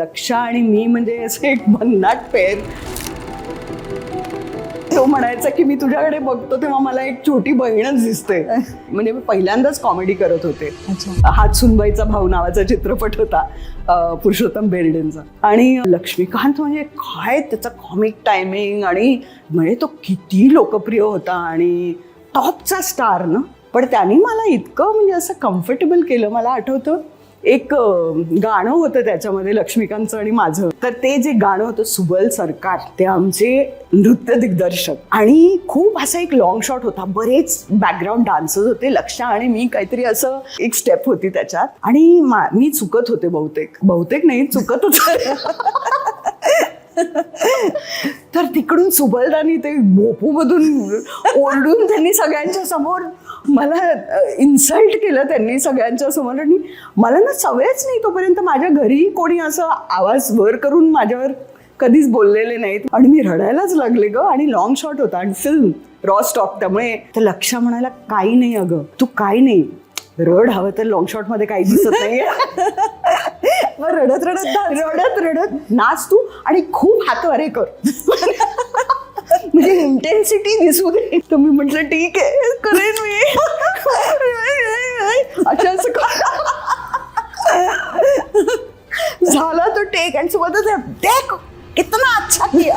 लक्षा आणि मी म्हणजे असं एक भन्नाट पेर तो म्हणायचा की मी तुझ्याकडे बघतो तेव्हा मला एक छोटी बहीणच दिसते. म्हणजे मी पहिल्यांदाच कॉमेडी करत होते. अच्छा. हात सुनबाईचा भाऊ नावाचा चित्रपट होता पुरुषोत्तम बेर्डेंचा. आणि लक्ष्मीकांत म्हणजे काय त्याचा कॉमिक टायमिंग आणि म्हणजे तो किती लोकप्रिय होता आणि टॉपचा स्टार ना. पण त्यांनी मला इतकं म्हणजे असं कम्फर्टेबल केलं मला आठवतं एक गाणं होतं त्याच्यामध्ये लक्ष्मीकांतचं आणि माझं. तर ते जे गाणं होतं सुबल सरकार ते आमचे नृत्य दिग्दर्शक. आणि खूप असा एक लॉंग शॉट होता. बरेच बॅकग्राऊंड डान्सर्स होते. लक्ष आणि मी काहीतरी असं एक स्टेप होती त्याच्यात. आणि मी चुकत होते बहुतेक. बहुतेक नाही चुकत चुकतच तर तिकडून सुबलदानी ते मधून ओरडून त्यांनी सगळ्यांच्या समोर मला इन्सल्ट केलं त्यांनी सगळ्यांच्या समोर. आणि मला ना सवयच नाही तोपर्यंत माझ्या घरी कोणी असं आवाज वर करून माझ्यावर कधीच बोललेले नाहीत. आणि मी रडायलाच लागले ग. आणि लॉंग शॉट होता. आणि फिल्म रॉ स्टॉक त्यामुळे तर लक्ष म्हणायला काही नाही अगं. तू काही नाही. रड. हवं तर लॉंग शॉटमध्ये काही दिसत नाही मग रडत रडत रडत. रडत नाच तू आणि खूप हातवारे कर. म्हणजे इंटेन्सिटी दिसू दे तर मी म्हटलं ठीक आहे करेन मी. अच्छा असं झाला तो टेक आणि सोबतच टेक कितना अच्छा किया.